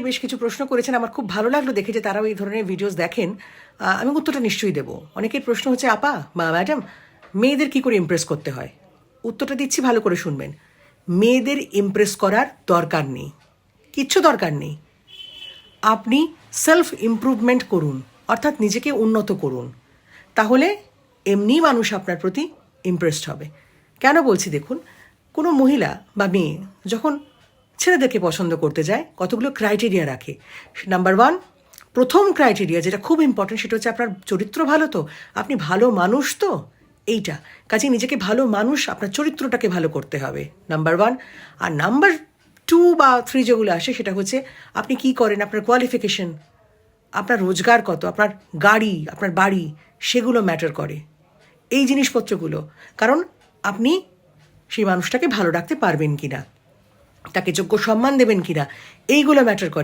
বেশ কিছু প্রশ্ন করেছেন। আমার খুব ভালো লাগল দেখে যে তারাও এই ধরনের ভিডিওস দেখেন। আমি উত্তরটা নিশ্চয়ই দেবো। অনেকের প্রশ্ন হচ্ছে, আপা বা ম্যাডাম মেয়েদের কি করে ইমপ্রেস করতে হয়? উত্তরটা দিচ্ছি, ভালো করে শুনবেন। মেয়েদের ইমপ্রেস করার দরকার নেই। কিচ্ছু দরকার নেই। আপনি সেলফ ইমপ্রুভমেন্ট করুন, অর্থাৎ নিজেকে উন্নত করুন। তাহলে এমনি মানুষ আপনার প্রতি ইমপ্রেসড হবে। কেন বলছি, দেখুন, কোনো মহিলা বা মেয়ে যখন ছেলেদেরকে পছন্দ করতে যায়, কতগুলো ক্রাইটেরিয়া রাখে। নাম্বার ওয়ান প্রথম ক্রাইটেরিয়া যেটা খুব ইম্পর্টেন্ট সেটা হচ্ছে আপনার চরিত্র ভালো তো? আপনি ভালো মানুষ তো? এইটা। কাজে নিজেকে ভালো মানুষ আপনার চরিত্রটাকে ভালো করতে হবে। নাম্বার ওয়ান আর নাম্বার টু বা থ্রি যেগুলো আসে সেটা হচ্ছে আপনি কি করেন? আপনার কোয়ালিফিকেশন আপনার রোজগার কত? আপনার গাড়ি, আপনার বাড়ি, সেগুলো ম্যাটার করে। এই জিনিসপত্রগুলো। কারণ আপনি সেই মানুষটাকে ভালো রাখতে পারবেন কিনা। তাকে যোগ্য সম্মান দেবেন কিনা এইগুলো ম্যাটার করে।